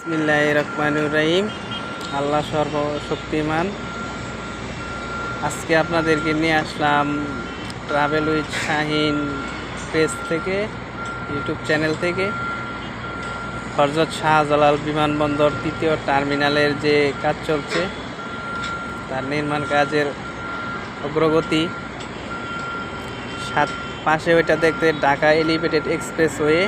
বিসমিল্লাহ রহিম আল্লাহ সর্বশক্তিমান। আজকে আপনাদেরকে নিয়ে আসলাম ট্রাভেল উইথ শাহিন পেজ থেকে ইউটিউব চ্যানেল থেকে। হরজত শাহজালাল বিমানবন্দর তৃতীয় টার্মিনালের যে কাজ চলছে, তার নির্মাণ কাজের অগ্রগতি। সাত পাশে ওইটা দেখতে, ঢাকা এলিভেটেড এক্সপ্রেসওয়ে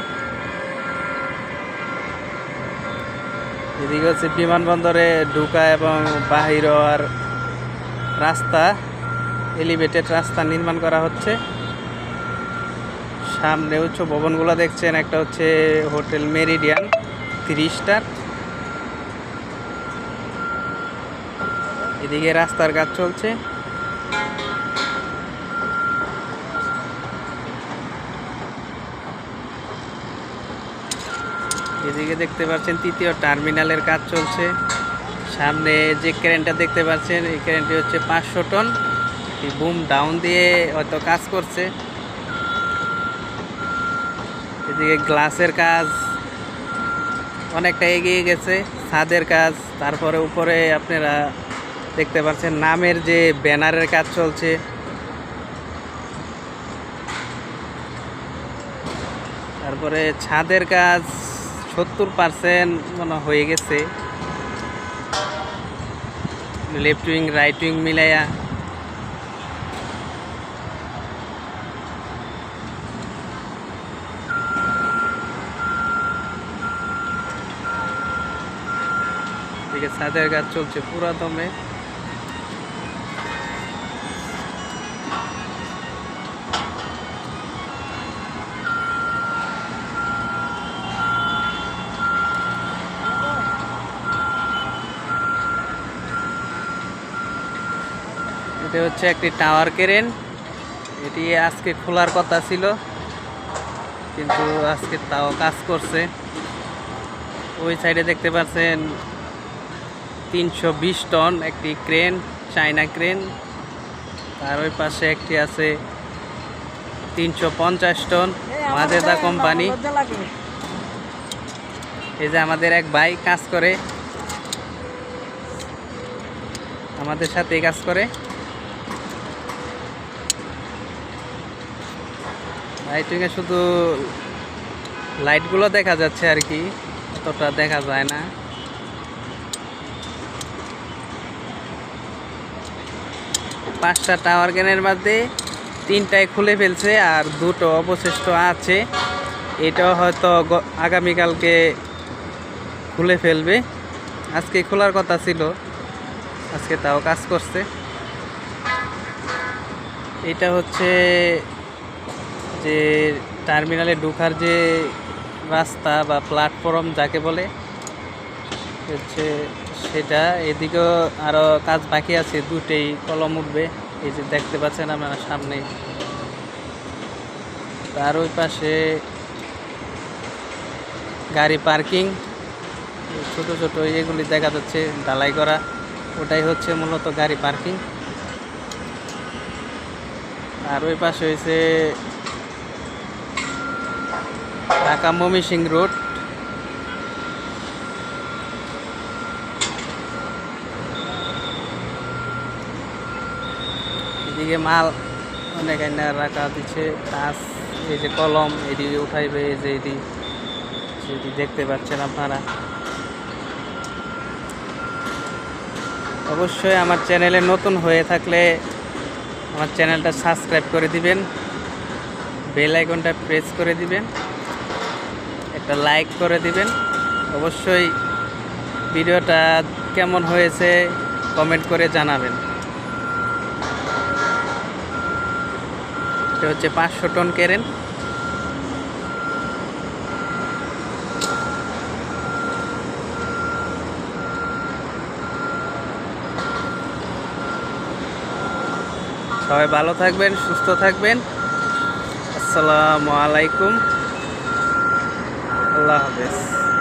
এদিকে হচ্ছে বিমানবন্দরে ঢুকা এবং বাহির হওয়ার রাস্তা এলিভেটেড রাস্তা নির্মাণ করা হচ্ছে। সামনে উচ্চ ভবনগুলো দেখছেন, একটা হচ্ছে হোটেল মেরিডিয়ান থ্রি স্টার এদিকে রাস্তার কাজ চলছে। এদিকে দেখতে পাচ্ছেন তৃতীয় টার্মিনালের কাজ চলছে। সামনে যে ক্রেনটা দেখতে পাচ্ছেন, এই ক্রেনটি হচ্ছে পাঁচশো টন। এই বুম ডাউন দিয়ে হয়তো কাজ করছে। এদিকে গ্লাসের কাজ অনেকটা এগিয়ে গেছে, ছাদের কাজ। তারপরে উপরে আপনারা দেখতে পাচ্ছেন নামের যে ব্যানারের কাজ চলছে। তারপরে ছাদের কাজ সত্তর পার্সেন্ট মনে হয়ে গেছে। লেফট উইং রাইট উইং মিলাইয়া এদিকে ছাদের কাজ চলছে পুরা দমে এটা হচ্ছে একটি টাওয়ার কেরেন এটি আজকে খোলার কথা ছিল, কিন্তু আজকে তাও কাজ করছে। ওই সাইডে দেখতে পাচ্ছেন তিনশো বিশ টন একটি ক্রেন চায়না ক্রেন তার ওই পাশে একটি আছে তিনশো পঞ্চাশ টন মাজেদা কোম্পানি এই যে আমাদের এক ভাই কাজ করে, আমাদের সাথে কাজ করে। লাইটিংয়ে শুধু লাইটগুলো দেখা যাচ্ছে আর কি, অতটা দেখা যায় না। পাঁচটা টাওয়ার গেনের মধ্যে তিনটায় খুলে ফেলছে আর দুটো অবশিষ্ট আছে। এটাও হয়তো আগামীকালকে খুলে ফেলবে। আজকে খোলার কথা ছিল, আজকে তাও কাজ করছে। এটা হচ্ছে যে টার্মিনালে ঢোকার যে রাস্তা বা প্ল্যাটফর্ম যাকে বলে, হচ্ছে সেটা, এদিকেও আরও কাজ বাকি আছে, দুটেই কলম উঠবে। এই যে দেখতে পাচ্ছেন আপনারা সামনে। তার ওই পাশে গাড়ি পার্কিং। ছোট ছোট এগুলি দেখা যাচ্ছে ঢালাই করা। ওটাই হচ্ছে মূলত গাড়ি পার্কিং। আর ওই পাশে হয়েছে ঢাকা মমিসিং রোড। এদিকে মাল অনেক আইনা রাখা দিচ্ছে কাজ এই যে কলম, এটি উঠাইবে, এই যে এটি, সেটি দেখতে পাচ্ছেন আপনারা। অবশ্যই আমার চ্যানেলে নতুন হয়ে থাকলে আমার চ্যানেলটা সাবস্ক্রাইব করে দিবেন, বেল আইকনটা প্রেস করে দিবেন। একটা লাইক করে দিবেন। অবশ্যই ভিডিওটা কেমন হয়েছে কমেন্ট করে জানাবেন। এটা হচ্ছে পাঁচশো টন কেরেন সবাই ভালো থাকবেন, সুস্থ থাকবেন। আসসালামু আলাইকুম। আল্লাহ হাফেজ।